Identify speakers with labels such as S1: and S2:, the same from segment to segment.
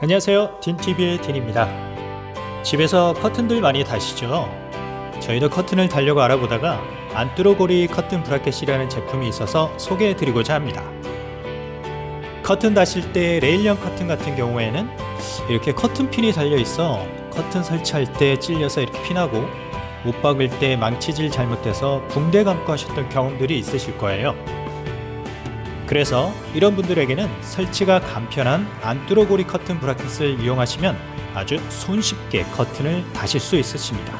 S1: 안녕하세요. 딘TV의 딘입니다. 집에서 커튼들 많이 다시죠? 저희도 커튼을 달려고 알아보다가 안뚜로고리 커튼 브라켓이라는 제품이 있어서 소개해 드리고자 합니다. 커튼 다실 때 레일형 커튼 같은 경우에는 이렇게 커튼 핀이 달려 있어 커튼 설치할 때 찔려서 이렇게 피나고 못 박을 때 망치질 잘못돼서 붕대 감고 하셨던 경험들이 있으실 거예요 그래서 이런 분들에게는 설치가 간편한 안뚜러고리 커튼 브라켓을 이용하시면 아주 손쉽게 커튼을 다실 수 있으십니다.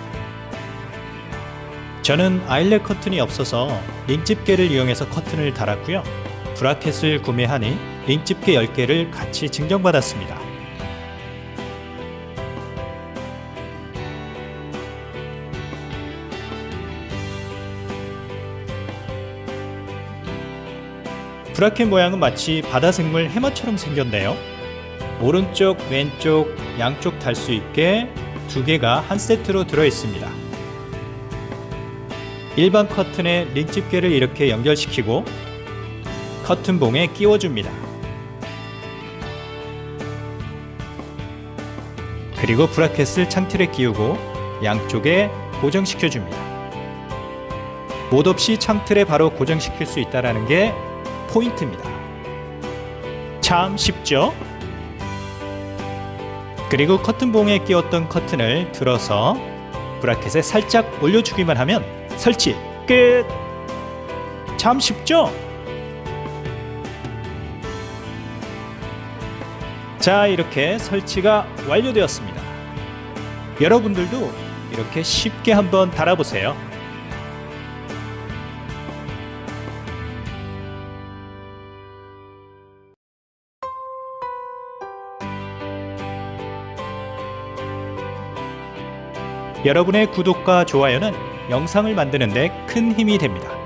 S1: 저는 아일렛 커튼이 없어서 링집게를 이용해서 커튼을 달았고요. 브라켓을 구매하니 링집게 10개를 같이 증정받았습니다. 브라켓 모양은 마치 바다 생물 해마처럼 생겼네요. 오른쪽, 왼쪽, 양쪽 달 수 있게 두 개가 한 세트로 들어 있습니다. 일반 커튼에 링 집게를 이렇게 연결시키고 커튼봉에 끼워줍니다. 그리고 브라켓을 창틀에 끼우고 양쪽에 고정시켜줍니다. 못 없이 창틀에 바로 고정시킬 수 있다는 게 포인트입니다. 참 쉽죠? 그리고 커튼봉에 끼웠던 커튼을 들어서 브라켓에 살짝 올려주기만 하면 설치 끝! 참 쉽죠? 자 이렇게 설치가 완료되었습니다. 여러분들도 이렇게 쉽게 한번 달아보세요. 여러분의 구독과 좋아요는 영상을 만드는 데 큰 힘이 됩니다.